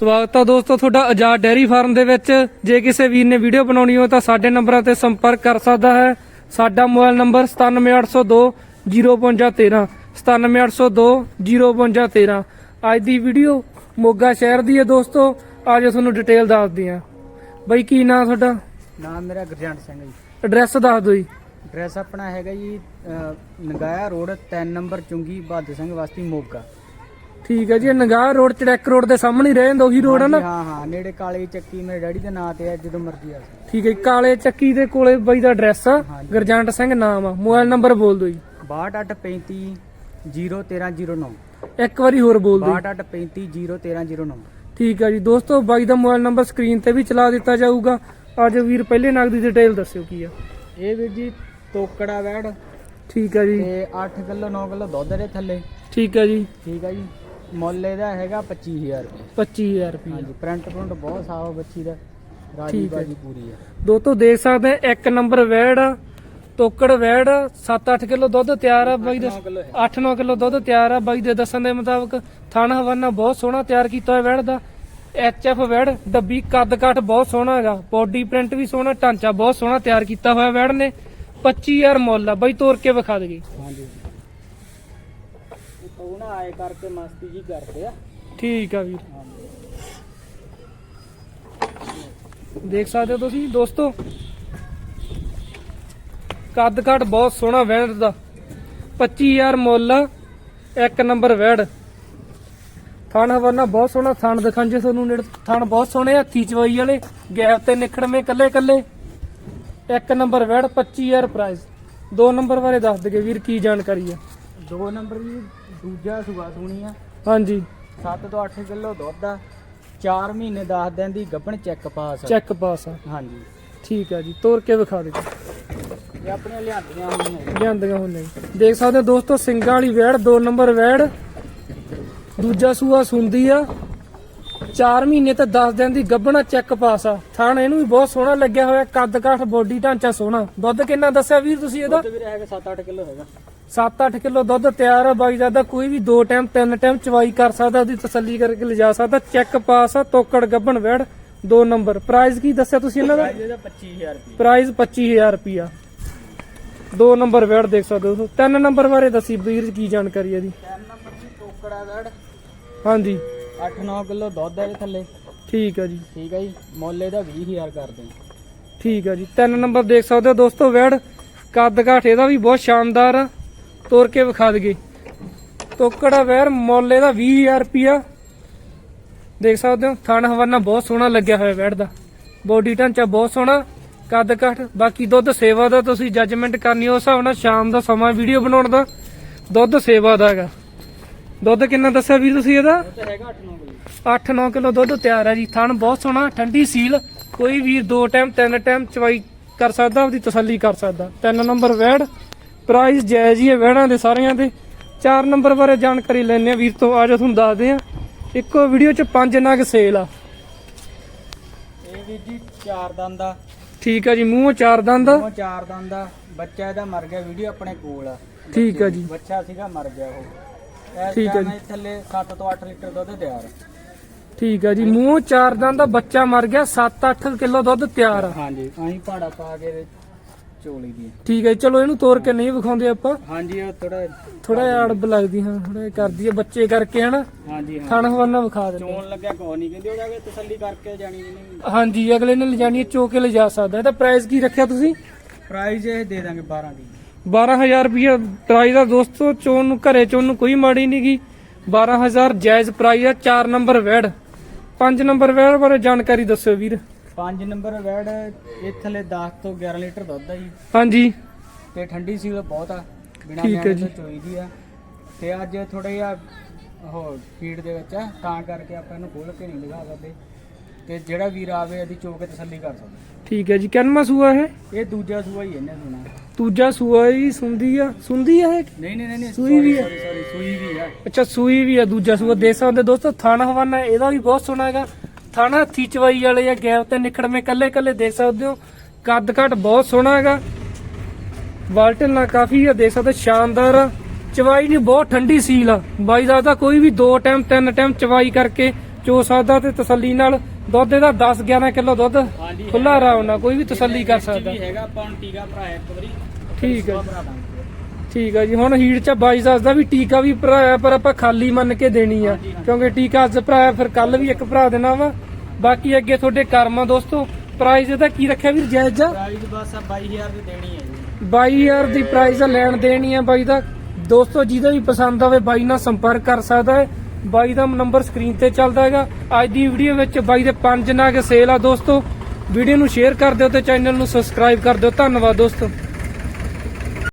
ਸਵਾਗਤ ਹੈ ਦੋਸਤੋ ਤੁਹਾਡਾ ਆਜ਼ਾਦ ਡੈਰੀ ਫਾਰਮ ਦੇ ਵਿੱਚ। ਜੇ ਕਿਸੇ ਵੀਰ ਨੇ ਵੀਡੀਓ ਬਣਾਉਣੀ ਹੋ ਤਾਂ ਸਾਡੇ ਨੰਬਰਾਂ ਤੇ ਸੰਪਰਕ ਕਰ ਸਕਦਾ ਹੈ। ਸਾਡਾ ਮੋਬਾਈਲ ਨੰਬਰ 97802 0513 97802 0513 ਅੱਜ ਦੀ ਵੀਡੀਓ ਮੋਗਾ ਸ਼ਹਿਰ ਦੀ ਹੈ ਦੋਸਤੋ। ਅੱਜ ਤੁਹਾਨੂੰ ਡਿਟੇਲ ਦੱਸਦੇ ਹਾਂ ਬਈ ਕੀ ਨਾਂ ਤੁਹਾਡਾ? ਨਾਮ ਮੇਰਾ ਗੁਰਜੰਟ ਸਿੰਘ ਜੀ। ਐਡਰੈਸ ਦੱਸ ਦਿਓ ਜੀ। ਐਡਰੈਸ ਆਪਣਾ ਹੈਗਾ ਜੀ ਨਗਾਇਆ ਰੋਡ 3 ਨੰਬਰ ਚੁੰਗੀ ਬਹਾਦਰ ਸਿੰਘ ਵਾਸਤੀ ਮੋਗਾ। ਠੀਕ ਹੈ ਜੀ ਇਹ ਨਗਾਹ ਰੋਡ ਚੜੈਕ ਰੋਡ ਦੇ ਸਾਹਮਣੇ ਹੀ ਰਹਿ ਜਾਂਦਾ ਉਹੀ ਰੋਡ ਹੈ ਨਾ? ਹਾਂ ਹਾਂ ਨੇੜੇ ਕਾਲੀ ਚੱਕੀ ਮੇਰੇ ਡੈਡੀ ਦੇ ਨਾਂ ਤੇ ਹੈ ਜਦੋਂ ਮਰਜ਼ੀ ਆ ਠੀਕ ਹੈ ਜੀ, ਕਾਲੇ ਚੱਕੀ ਦੇ ਕੋਲੇ ਬਾਈ ਦਾ ਐਡਰੈਸ ਆ ਹਾਂਜੀ। ਗਰਜੰਟ ਸਿੰਘ ਨਾਮ ਆ ਮੋਬਾਈਲ ਨੰਬਰ ਬੋਲ ਦਿਓ ਜੀ। 6235 01309 ਇੱਕ ਵਾਰੀ ਹੋਰ ਬੋਲ ਦਿਓ। 6235 01309 ਠੀਕ ਹੈ ਜੀ ਦੋਸਤੋ ਬਾਈ ਦਾ ਮੋਬਾਈਲ ਨੰਬਰ ਸਕਰੀਨ ਤੇ ਵੀ ਚਲਾ ਦਿੱਤਾ ਜਾਊਗਾ। ਅੱਜ ਵੀਰ ਪਹਿਲੇ ਨਗ ਦੀ ਡਿਟੇਲ ਦੱਸਿਓ ਕੀ ਆ। ਇਹ ਵੀਰ ਜੀ ਤੋਕੜਾ ਵੈੜ ਠੀਕ ਹੈ ਜੀ। ਤੇ 8 ਕਿਲੋ 9 ਕਿਲੋ ਦੁੱਧ ਦੇ ਥੱਲੇ। ਠੀਕ ਹੈ ਜੀ। ਠੀਕ ਹੈ ਜੀ। ਮੁੱਲ ਇਹਦਾ ਹੈਗਾ 25000 ਰੁਪਏ। 25000 ਰੁਪਏ। ਹਾਂਜੀ ਪ੍ਰਿੰਟ ਪ੍ਰਿੰਟ ਬਹੁਤ ਸਾਫ਼ ਬੱਚੀ ਦਾ। ਰਾਜੀ ਠੀਕ ਹੈ ਬਾਜੀ ਪੂਰੀ ਹੈ ਦੋਸਤੋ ਦੇਖ ਸਕਦੇ ਆ ਇੱਕ ਨੰਬਰ ਵੈੜ ਆ, ਤੋਕੜ ਵੈੜ 7-8 ਕਿਲੋ ਦੁੱਧ ਤਿਆਰ ਆ ਬਾਈ ਦਾ 9 ਕਿਲੋ ਹੈ। 8-9 ਕਿਲੋ ਦੁੱਧ ਤਿਆਰ ਆ ਬਾਈ ਦੇ ਦੱਸਣ ਦੇ ਮੁਤਾਬਕ। ਥਣ ਹਵਾਨਾ ਬਹੁਤ ਸੋਹਣਾ ਤਿਆਰ ਕੀਤਾ ਹੋਇਆ ਵੈੜ ਦਾ। ਐਫ ਵੈੜ ਡੱਬੀ ਕੱਦ ਕਾਠ ਬਹੁਤ ਸੋਹਣਾ ਹੈਗਾ। ਬੋਡੀ ਪ੍ਰਿੰਟ ਵੀ ਸੋਹਣਾ ਢਾਂਚਾ ਬਹੁਤ ਸੋਹਣਾ ਤਿਆਰ ਕੀਤਾ ਹੋਇਆ ਵੈੜ ਨੇ। 25000 ਮੁੱਲ ਆ। ਬਾਈ ਤੋਰ ਕੇ ਵਿਖਾ ਦੇਗੀ ਹਾਂਜੀ। ਉਹ ਨਾ ਆਏ ਕਰਕੇ ਮਸਤੀ ਜੀ ਕਰਦੇ ਆ। ਠੀਕ ਆ ਵੀਰ। ਹਾਂਜੀ। ਦੇਖ ਸਕਦੇ ਹੋ ਤੁਸੀਂ ਦੋਸਤੋ? ਕੱਦ ਕਾਠ ਬਹੁਤ ਸੋਹਣਾ ਵੈੜ ਦਾ। 25000 ਮੁੱਲ ਇੱਕ ਨੰਬਰ ਵੈੜ ਥਣ ਹਵਾਨਾ ਬਹੁਤ ਸੋਹਣਾ ਥਣ ਦਿਖਾਂਜੇ ਤੁਹਾਨੂੰ ਨੇੜੇ। ਥਣ ਬਹੁਤ ਸੋਹਣੇ ਹੱਥੀ ਚਵਾਈ ਵਾਲੇ ਗੈਪ ਤੇ ਨਿਖੜਵੇਂ ਕੱਲੇ ਕੱਲੇ ਇੱਕ ਨੰਬਰ ਵੈੜ 25000 ਪ੍ਰਾਈਸ ਦੋ ਨੰਬਰ ਬਾਰੇ ਦੱਸ ਦਗੇ ਵੀਰ ਕੀ ਜਾਣਕਾਰੀ ਆ? ਦੋ ਨੰਬਰ ਜੀ ਦੂਜਾ ਸੁਗਾ ਸੁਣੀ ਆ। ਹਾਂਜੀ। 7 ਤੋਂ 8 ਕਿਲੋ ਦੁੱਧ ਆ। 4 ਮਹੀਨੇ 10 ਦਿਨ ਦੀ ਗੱਭਣ ਚੈੱਕ ਪਾਸ ਆ। ਚੈੱਕ ਪਾਸ ਆ। ਹਾਂਜੀ। ਠੀਕ ਆ ਜੀ ਤੋਰ ਕੇ ਵਿਖਾ ਦੇ ਇਹ ਆਪਣੀਆਂ ਲਿਆਂਦੀਆਂ ਹੋਈਆਂ ਲਿਆਂਦੀਆਂ ਹੁੰਦੀਆਂ ਜੀ। ਦੇਖ ਸਕਦੇ ਹੋ ਦੋਸਤੋ ਸਿੰਘਾਂ ਵਾਲੀ ਵੈੜ ਦੋ ਨੰਬਰ ਵੈੜ। ਦੂਜਾ ਸੂਆ ਸੁੰਦੀ ਆ। 4 ਮਹੀਨੇ ਤੇ 10 ਦਿਨ ਦੀ ਗੱਭਣਾ ਚੈੱਕ ਪਾਸ ਆ। ਥਣ ਇਹਨੂੰ ਵੀ ਬਹੁਤ ਸੋਹਣਾ ਲੱਗਿਆ ਹੋਇਆ ਕੱਦ ਕਾਠ ਬੋਡੀ ਢਾਂਚਾ ਸੋਹਣਾ। ਦੁੱਧ ਕਿੰਨਾ ਦੱਸਿਆ ਵੀਰ ਤੁਸੀਂ ਇਹਦਾ? ਦੁੱਧ ਵੀਰੇ ਹੈਗਾ 7-8 ਕਿਲੋ ਹੈਗਾ। 7-8 ਕਿਲੋ ਦੁੱਧ ਤਿਆਰ ਆ ਬਾਈ ਦਾ ਕੋਈ ਵੀ ਦੋ ਟਾਈਮ ਤਿੰਨ ਟਾਈਮ ਚਵਾਈ ਕਰ ਸਕਦਾ ਉਹਦੀ ਤਸੱਲੀ ਕਰਕੇ ਲਿਜਾ ਸਕਦਾ ਚੈੱਕ ਪਾਸ ਆ ਤੋਕੜ ਗੱਭਣ ਵੈੜ ਦੋ ਨੰਬਰ। ਪ੍ਰਾਈਸ ਕੀ ਦੱਸਿਆ ਤੁਸੀਂ ਇਹਨਾਂ ਦਾ? ਇਹਦਾ 25000 ਰੁਪਏ ਪ੍ਰਾਈਸ 25000 ਰੁਪਿਆ ਦੋ ਨੰਬਰ ਵੈੜ ਦੇਖ ਸਕਦੇ ਹੋ ਤਿੰਨ ਨੰਬਰ ਬਾਰੇ ਦੱਸੀ ਵੀਰ ਕੀ ਜਾਣਕਾਰੀ ਹੈ ਦੀ 3 ਨੰਬਰ ਦੀ ਟੋਕੜਾ ਵੜ। ਹਾਂਜੀ। 8-9 ਕਿਲੋ ਦੁੱਧ ਇਹਦੇ ਥੱਲੇ। ਠੀਕ ਹੈ ਜੀ। ਠੀਕ ਹੈ ਜੀ ਮੁੱਲ ਇਹਦਾ 20000 ਕਰਦੇ ਠੀਕ ਹੈ ਜੀ। ਤਿੰਨ ਨੰਬਰ ਦੇਖ ਸਕਦੇ ਹੋ ਦੋਸਤੋ ਵੈੜ। ਕੱਦ ਕਾਠ ਇਹਦਾ ਵੀ ਬਹੁਤ ਸ਼ਾਨਦਾਰ ਆ। ਤੋਰ ਕੇ ਵਿਖਾ ਦਗੇ ਤੋਕੜਾ ਵੈਰ ਮੁੱਲ ਇਹਦਾ 20000 ਰੁਪਿਆ ਦੇਖ ਸਕਦੇ ਹੋ, ਥਣ ਹਵਾਨਾ ਬਹੁਤ ਸੋਹਣਾ ਲੱਗਿਆ ਹੋਇਆ ਵੈੜ ਦਾ। ਬੋਡੀ ਢਾਂਚਾ ਬਹੁਤ ਸੋਹਣਾ, ਕੱਦ ਕਾਠ, ਬਾਕੀ ਦੁੱਧ ਸੇਵਾ ਦਾ ਤੁਸੀਂ ਜੱਜਮੈਂਟ ਕਰਨੀ ਉਸ ਹਿਸਾਬ ਨਾਲ ਸ਼ਾਮ ਦਾ ਸਮਾਂ ਵੀਡੀਓ ਬਣਾਉਣ ਦਾ, ਦੁੱਧ ਸੇਵਾ ਦਾ ਹੈਗਾ। ਦੁੱਧ ਕਿੰਨਾ ਦੱਸਿਆ ਵੀਰ ਤੁਸੀਂ ਇਹਦਾ? ਉਹ ਤਾਂ ਹੈਗਾ 8-9 ਕਿਲੋ 8-9 ਕਿਲੋ ਦੁੱਧ ਤਿਆਰ ਹੈ ਜੀ। ਥਣ ਬਹੁਤ ਸੋਹਣਾ, ਠੰਡੀ ਸੀਲ। ਕੋਈ ਵੀਰ ਦੋ ਟਾਈਮ ਤਿੰਨ ਟਾਈਮ ਚਵਾਈ ਕਰ ਸਕਦਾ ਉਹਦੀ ਤਸੱਲੀ ਕਰ ਸਕਦਾ। ਤਿੰਨ ਨੰਬਰ ਵੈੜ। ਪ੍ਰਾਈਸ ਜਾਇਜ਼ ਹੀ ਹੈ ਵੈੜਾਂ ਦੇ ਸਾਰਿਆਂ ਦੇ। ਚਾਰ ਨੰਬਰ ਬਾਰੇ ਜਾਣਕਾਰੀ ਲੈਣੇ ਆ ਵੀਰ ਤੋਂ ਆਜੋ ਤੁਹਾਨੂੰ ਦੱਸਦੇ ਆ ਇੱਕੋ ਵੀਡੀਓ 'ਚ ਪੰਜ ਨਗ ਸੇਲ ਆ। ਇਹ ਵੀ ਜੀ ਚਾਰ ਦੰਦ ਦਾ ਠੀਕ ਆ ਜੀ ਮੂੰਹ ਚਾਰ ਦੰਦ ਆ। ਉਹ ਚਾਰ ਦੰਦ ਦਾ ਬੱਚਾ ਇਹਦਾ ਮਰ ਗਿਆ ਵੀਡੀਓ ਆਪਣੇ ਕੋਲ ਆ। ਠੀਕ ਆ ਜੀ। ਬੱਚਾ ਸੀਗਾ ਮਰ ਗਿਆ ਉਹ। ਠੀਕ ਆ ਜੀ। ਥੱਲੇ 7 ਤੋਂ 8 ਲੀਟਰ ਦੁੱਧ ਤਿਆਰ। ਠੀਕ ਆ ਜੀ ਮੂੰਹ ਚਾਰ ਦੰਦ ਦਾ ਬੱਚਾ ਮਰ ਗਿਆ 7-8 ਕਿਲੋ ਦੁੱਧ ਤਿਆਰ ਆ। ਹਾਂਜੀ ਅਸੀਂ ਪਹਾੜਾ ਪਾ ਕੇ ਚੋਲੀ ਦੀ। ਠੀਕ ਹੈ ਜੀ, ਚਲੋ ਇਹਨੂੰ ਤੋੜ ਕੇ ਨਹੀਂ ਵਿਖਾਉਂਦੇ ਆਪਾਂ। ਹਾਂਜੀ ਉਹ ਥੋੜਾ ਥੋੜਾ ਜਿਹਾ ਅੜਬ ਲੱਗਦੀ ਹਾਂ ਥੋੜਾ ਜਿਹਾ ਕਰਦੀ ਹੈ ਬੱਚੇ ਕਰਕੇ ਹਨਾ ਹਾਂਜੀ ਹਾਂ। ਥਣ ਹਵਾਨਾ ਵਿਖਾ ਦਿੰਦੇ। ਚੋਣ ਲੱਗਿਆ ਕੋਈ ਨਹੀਂ ਕਹਿੰਦੀ ਉਹ ਜਾ ਕੇ ਤਸੱਲੀ ਕਰਕੇ ਜਾਣੀ ਨਹੀਂ। ਹਾਂਜੀ ਅਗਲੇ ਨੇ ਲਿਜਾਣੀ ਹੈ, ਚੋ ਕੇ ਲਿਜਾ ਸਕਦਾ। ਇਹਦਾ ਪ੍ਰਾਈਸ ਕੀ ਰੱਖਿਆ ਤੁਸੀਂ? ਪ੍ਰਾਈਜ਼ ਇਹ ਦੇ ਦਾਂਗੇ 12 ਦੀ। 12000 ਰੁਪਏ ਪ੍ਰਾਈਸ ਦਾ ਦੋਸਤੋ ਚੋਣ ਨੂੰ ਘਰੇ ਚੋਣ ਨੂੰ ਕੋਈ ਮਾੜੀ ਨਹੀਂ ਗੀ। 12000 ਜਾਇਜ਼ ਪ੍ਰਾਈਸ ਆ 4 ਨੰਬਰ ਵੈੜ। 5 ਨੰਬਰ ਵੈੜ ਬਾਰੇ ਜਾਣਕਾਰੀ ਦੱਸਿਓ ਵੀਰ। 5 ਨੰਬਰ ਵੈੜ ਇਹ ਥੱਲੇ 10 ਤੋਂ 11 ਲੀਟਰ ਦੁੱਧ ਆ ਜੀ। ਹਾਂਜੀ। ਤੇ ਠੰਡੀ ਸੀਲ ਬਹੁਤ ਆ ਬਿਨਾਂ ਠੀਕ ਹੈ ਨਿਆਣੇ ਜੀ। ਤੋਂ ਚੋਈ ਦੀ ਆ। ਤੇ ਅੱਜ ਥੋੜਾ ਜਿਹਾ ਉਹ ਫੀਡ ਦੇ ਵਿੱਚ ਆ ਤਾਂ ਕਰਕੇ ਆਪਾਂ ਇਹਨੂੰ ਖੋਲ ਕੇ ਨਹੀਂ ਲਗਾ ਸਕਦੇ। ਤੇ ਜਿਹੜਾ ਵੀਰ ਆਵੇ ਇਹਦੀ ਚੋ ਕੇ ਤਸੱਲੀ ਕਰ ਸਕਦਾ। ਠੀਕ ਹੈ ਜੀ ਕਿੰਨਵਾਂ ਸੂਆ ਹੈ ਇਹ ਦੂਜਾ ਸੂਆ ਹੀ ਇਹਨੇ ਸੁਣਾ ਦੂਜਾ ਸੂਆ ਹੀ ਸੁੰਦੀ ਆ ਸੁੰਦੀ ਆ ਇਹ? ਨਹੀਂ ਨਹੀਂ ਨਹੀਂ ਨਹੀਂ ਸੂਈ ਵੀ ਆ? ਸੌਰੀ ਸੂਈ ਵੀ ਆ। ਅੱਛਾ ਸੂਈ ਵੀ ਆ ਦੂਜਾ ਸੂਆ। ਦੇਖ ਸਕਦੇ ਦੋਸਤੋ ਥਾਣਾ ਹਵਾਨਾ ਇਹਦਾ ਵੀ ਬਹੁਤ ਸੋਹਣਾ ਹੈਗਾ। ਥਾਣਾ ਹੱਥੀ ਚਵਾਈ ਵਾਲੇ ਆ ਗੈਪ ਤੇ ਨਿਖੜਵੇਂ ਕੱਲੇ ਕੱਲੇ ਦੇਖ ਸਕਦੇ ਹੋ। ਕੱਦ ਘਟ ਬਹੁਤ ਸੋਹਣਾ ਹੈਗਾ। ਬਾਲਟਨ ਨਾਲ ਕਾਫੀ ਆ ਦੇਖ ਸਕਦੇ ਸ਼ਾਨਦਾਰ ਆ। ਚਵਾਈ ਨਹੀਂ ਬਹੁਤ ਠੰਡੀ ਸੀਲ ਆ। ਬਾਈ ਦਾ ਤਾਂ ਕੋਈ ਵੀ ਦੋ ਟਾਈਮ ਤਿੰਨ ਟਾਈਮ ਚਵਾਈ ਕਰਕੇ ਚੋ ਸਕਦਾ ਤੇ ਤਸੱਲੀ ਨਾਲ ਦੁੱਧ ਇਹਦਾ 10 11 ਕਿਲੋ ਦੁੱਧ ਖੁੱਲਾ ਨਾਲ ਕੋਈ ਵੀ ਤਸੱਲੀ ਕਰ ਸਕਦਾ। ਵੀ ਹੈਗਾ ਆਪਾਂ ਨੂੰ ਟੀਕਾ ਭਰਾਇਆ ਇੱਕ ਵਾਰੀ ਠੀਕ ਹੈ ਠੀਕ ਆ ਜੀ ਹੁਣ ਹੀਟ ਚ ਬਾਈ ਦੱਸਦਾ ਵੀ ਟੀਕਾ ਵੀ ਭਰਾਇਆ ਪਰ ਆਪਾਂ ਖਾਲੀ ਮੰਨ ਕੇ ਦੇਣੀ ਆ। ਕਿਉਂਕਿ ਟੀਕਾ ਅੱਜ ਭਰਾਇਆ ਫਿਰ ਕੱਲ ਵੀ ਇੱਕ ਭਰਾ ਦੇਣਾ ਵਾ। ਬਾਕੀ ਅੱਗੇ ਤੁਹਾਡੇ ਕਰਮ ਆ ਦੋਸਤੋ ਪ੍ਰਾਈਸ ਇਹਦਾ ਕੀ ਰੱਖਿਆ ਵੀਰ ਜਾਇਜ਼ ਆ? ਪ੍ਰਾਈਸ ਬਸ ਆ 22000 ਦੀ ਦੇਣੀ ਹੈ ਜੀ। 22000 ਦੀ ਪ੍ਰਾਈਸ ਲੈਣ ਦੇਣੀ ਆ ਬਾਈ ਦਾ। ਦੋਸਤੋ ਜਿਹਦਾ ਵੀ ਪਸੰਦ ਆਵੇ ਬਾਈ ਨਾਲ ਸੰਪਰਕ ਕਰ ਸਕਦਾ ਹੈ। ਬਾਈ ਦਾ ਨੰਬਰ ਸਕਰੀਨ ਤੇ ਚੱਲਦਾ ਹੈਗਾ। ਅੱਜ ਦੀ ਵੀਡੀਓ ਵਿੱਚ ਬਾਈ ਦੇ ਪੰਜ ਨਾਗ ਸੇਲ ਆ ਦੋਸਤੋ। ਵੀਡੀਓ ਨੂੰ ਸ਼ੇਅਰ ਕਰ ਦਿਓ ਤੇ ਚੈਨਲ ਨੂੰ ਸਬਸਕ੍ਰਾਈਬ ਕਰ ਦਿਓ। ਧੰਨਵਾਦ ਦੋਸਤੋ।